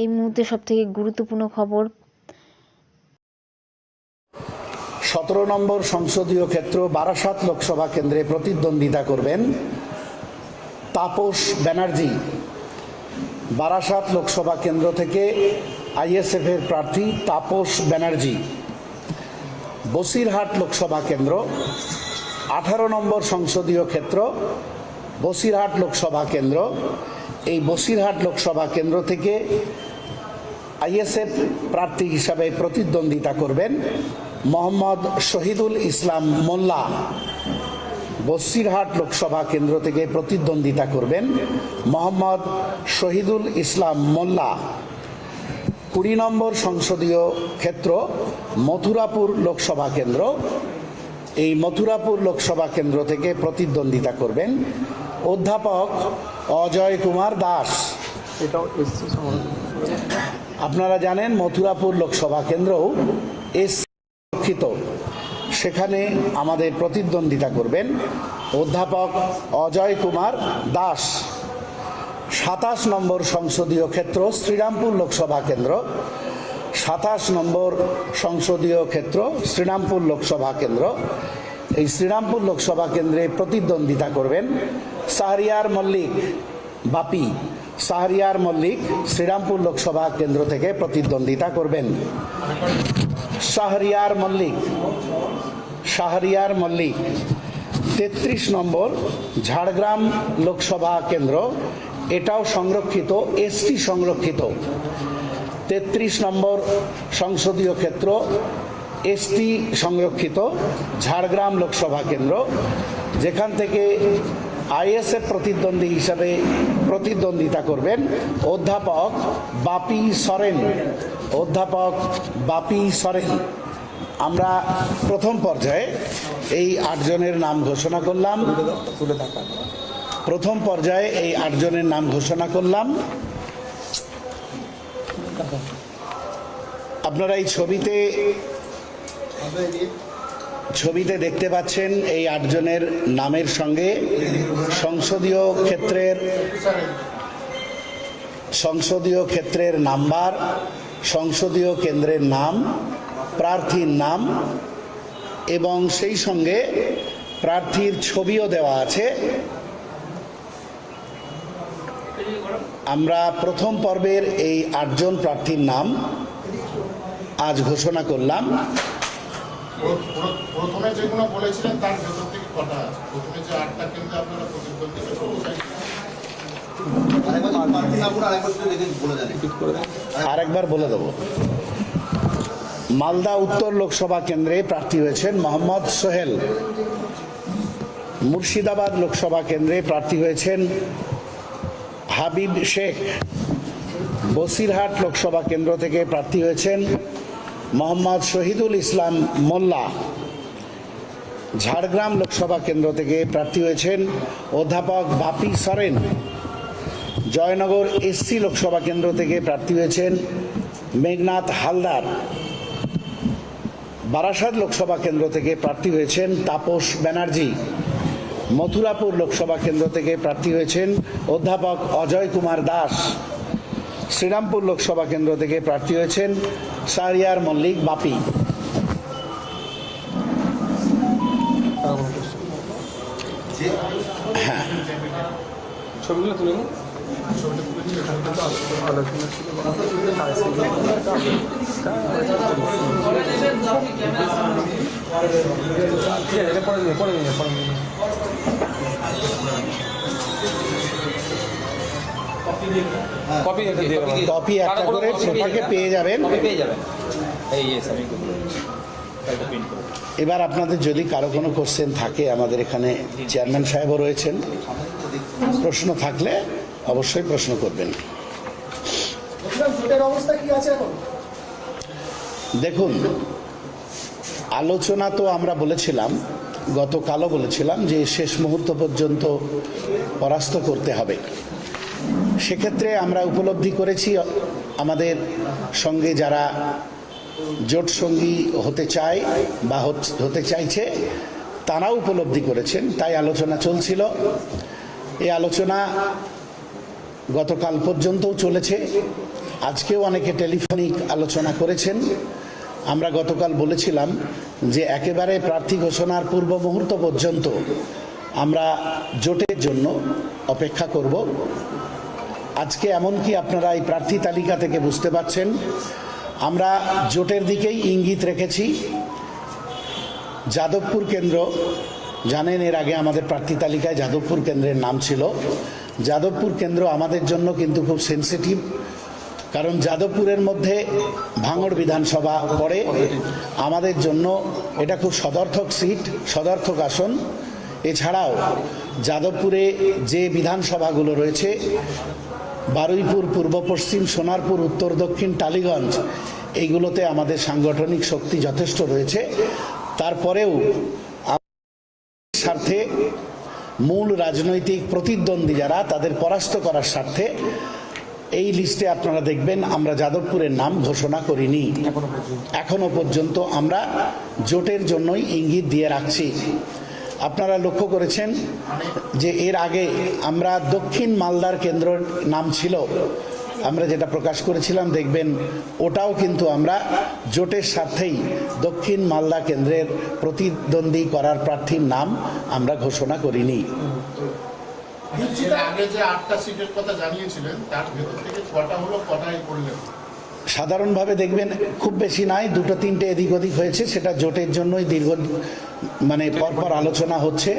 এই মুহূর্তে সবথেকে গুরুত্বপূর্ণ খবর। সতেরো নম্বর সংসদীয় ক্ষেত্র বারাসাত লোকসভা কেন্দ্রে প্রতিদ্বন্দ্বিতা করবেন তাপস ব্যানার্জি। বারাসাত লোকসভা কেন্দ্র থেকে আইএসএফ এর প্রার্থী তাপস ব্যানার্জি। বসিরহাট লোকসভা কেন্দ্র, আঠারো নম্বর সংসদীয় ক্ষেত্র, বসিরহাট লোকসভা কেন্দ্র এই বসিরহাট লোকসভা কেন্দ্র থেকে আইএসএফ প্রার্থী হিসাবে প্রতিদ্বন্দ্বিতা করবেন মোহাম্মদ শহীদুল ইসলাম মোল্লা। বসিরহাট লোকসভা কেন্দ্র থেকে প্রতিদ্বন্দ্বিতা করবেন মোহাম্মদ শহীদুল ইসলাম মোল্লা। কুড়ি নম্বর সংসদীয় ক্ষেত্র মথুরাপুর লোকসভা কেন্দ্র। এই মথুরাপুর লোকসভা কেন্দ্র থেকে প্রতিদ্বন্দ্বিতা করবেন অধ্যাপক অজয় কুমার দাস। এটাও এসসি আপনারা জানেন মথুরাপুর লোকসভা কেন্দ্রও এস সুরক্ষিত। সেখানে আমাদের প্রতিদ্বন্দ্বিতা করবেন অধ্যাপক অজয় কুমার দাস। সাতাশ নম্বর সংসদীয় ক্ষেত্র শ্রীরামপুর লোকসভা কেন্দ্র। সাতাশ নম্বর সংসদীয় ক্ষেত্র শ্রীরামপুর লোকসভা কেন্দ্র। এই শ্রীরামপুর লোকসভা কেন্দ্রে প্রতিদ্বন্দ্বিতা করবেন শাহরিয়ার মল্লিক বাপি। শাহরিয়ার মল্লিক শ্রীরামপুর লোকসভা কেন্দ্র থেকে প্রতিদ্বন্দ্বিতা করবেন। শাহরিয়ার মল্লিক শাহরিয়ার মল্লিক, তেত্রিশ নম্বর ঝাড়গ্রাম লোকসভা কেন্দ্র, এটাও সংরক্ষিত, এসটি সংরক্ষিত। তেত্রিশ নম্বর সংসদীয় ক্ষেত্র, এসটি সংরক্ষিত, ঝাড়গ্রাম লোকসভা কেন্দ্র, যেখান থেকে আইএসএফ প্রতিদ্বন্দ্বী হিসাবে প্রতিদ্বন্দ্বিতা করবেন অধ্যাপক বাপি সরেন। অধ্যাপক বাপি সরেন। আমরা প্রথম পর্যায়ে এই আটজনের নাম ঘোষণা করলাম। প্রথম পর্যায়ে এই আটজনের নাম ঘোষণা করলাম। আপনারা এই ছবিতে ছবিতে দেখতে পাচ্ছেন এই আটজনের নামের সঙ্গে সংসদীয় ক্ষেত্রের সংসদীয় ক্ষেত্রের নাম্বার, সংসদীয় কেন্দ্রের নাম, প্রার্থীর নাম, এবং সেই সঙ্গে প্রার্থীর ছবিও দেওয়া আছে। আমরা প্রথম পর্বের এই আটজন প্রার্থীর নাম আজ ঘোষণা করলাম। প্রথমে যেগুলো বলেছিলেন তার ভেতর থেকে কটা আছে? প্রথমে যে আটটা কেন্দ্রে আপনারা প্রতিদ্বন্দ্বিতা করতে চাইছেন আরেকবার পার্টি নামগুলো আরেকবার শুধু দেখে বলে দেন। রিপিট করে দেন। আরেকবার বলে দেব। মালদা উত্তর লোকসভা কেন্দ্রে প্রার্থী হয়েছেন মোহাম্মদ সোহেল। মুর্শিদাবাদ লোকসভা কেন্দ্রে প্রার্থী হয়েছেন হাবিব শেখ। বসিরহাট লোকসভা কেন্দ্র থেকে প্রার্থী হয়েছেন মোহাম্মদ শহীদুল ইসলাম মোল্লা। ঝাড়গ্রাম লোকসভা কেন্দ্র থেকে প্রার্থী হয়েছেন অধ্যাপক বাপি সরেন। জয়নগর এসসি লোকসভা কেন্দ্র থেকে প্রার্থী হয়েছেন মেঘনাথ হালদার। বারাসাত লোকসভা কেন্দ্র থেকে প্রার্থী হয়েছেন তাপস ব্যানার্জি। মথুরাপুর লোকসভা কেন্দ্র থেকে প্রার্থী হয়েছেন অধ্যাপক অজয় কুমার দাস। শ্রীরামপুর লোকসভা কেন্দ্র থেকে প্রার্থী হয়েছেন সারিয়ার মল্লিক বাপি। question? ছবিগুলো তুলে নিন। আলোচনা কপি দিয়ে কপি একটা করে পেয়ে যাবেন। পেয়ে যাবেন। এই ইয়েস আমি একটা প্রিন্ট করব এবার আপনাদের যদি কারও কোনো কোশ্চেন থাকে আমাদের এখানে চেয়ারম্যান সাহেবও রয়েছেন। প্রশ্ন থাকলে অবশ্যই প্রশ্ন করবেন। দেখুন আলোচনা তো আমরা বলেছিলাম গতকালও বলেছিলাম যে শেষ মুহূর্ত পর্যন্ত পরাস্ত করতে হবে। সেক্ষেত্রে আমরা উপলব্ধি করেছি, আমাদের সঙ্গে যারা জোট সঙ্গী হতে চায় বা হত- চাইছে, তারাও উপলব্ধি করেছেন, তাই আলোচনা চলছিল। এই আলোচনা গতকাল পর্যন্তও চলেছে। আজকেও অনেকে টেলিফোনিক আলোচনা করেছেন। আমরা গতকাল বলেছিলাম যে একেবারে প্রার্থী ঘোষণার পূর্ব মুহূর্ত পর্যন্ত আমরা জোটের জন্য অপেক্ষা করব। আজকে এমনকি আপনারা এই প্রার্থী তালিকা থেকে বুঝতে পাচ্ছেন আমরা জোটের দিকেই ইঙ্গিত রেখেছি। যাদবপুর কেন্দ্র, জানেন এর আগে আমাদের প্রার্থী তালিকায় যাদবপুর কেন্দ্রের নাম ছিল। যাদবপুর কেন্দ্র আমাদের জন্য কিন্তু খুব সেন্সিটিভ কারণ যাদবপুরের মধ্যে ভাঙড় বিধানসভা পড়ে। আমাদের জন্য এটা খুব সদর্থক সিট, সদর্থক আসন। এছাড়াও যাদবপুরে যে বিধানসভাগুলো রয়েছে বারুইপুর, পূর্ব পশ্চিম, সোনারপুর, উত্তর দক্ষিণ, টালিগঞ্জ, এইগুলোতে আমাদের সাংগঠনিক শক্তি যথেষ্ট রয়েছে। তারপরেও স্বার্থে মূল রাজনৈতিক প্রতিদ্বন্দ্বী যারা, তাদের পরাস্ত করার স্বার্থে এই লিস্টে আপনারা দেখবেন, আমরা যাদবপুরের নাম ঘোষণা করিনি। এখনও পর্যন্ত আমরা জোটের জন্যই ইঙ্গিত দিয়ে রাখছি। আপনারা লক্ষ্য করেছেন যে এর আগে আমরা দক্ষিণ মালদার কেন্দ্রের নাম ছিল। আমরা যেটা প্রকাশ করেছিলাম দেখবেন ওটাও কিন্তু আমরা জোটের স্বার্থেই দক্ষিণ মালদা কেন্দ্রের প্রতিদ্বন্দ্বী করার প্রার্থীর নাম আমরা ঘোষণা করিনি। সাধারণভাবে দেখবেন খুব বেশি নাই দুটো তিনটে এদিক ওদিক হয়েছে সেটা জোটের জন্যই দীর্ঘ মানে পরপর আলোচনা হচ্ছে।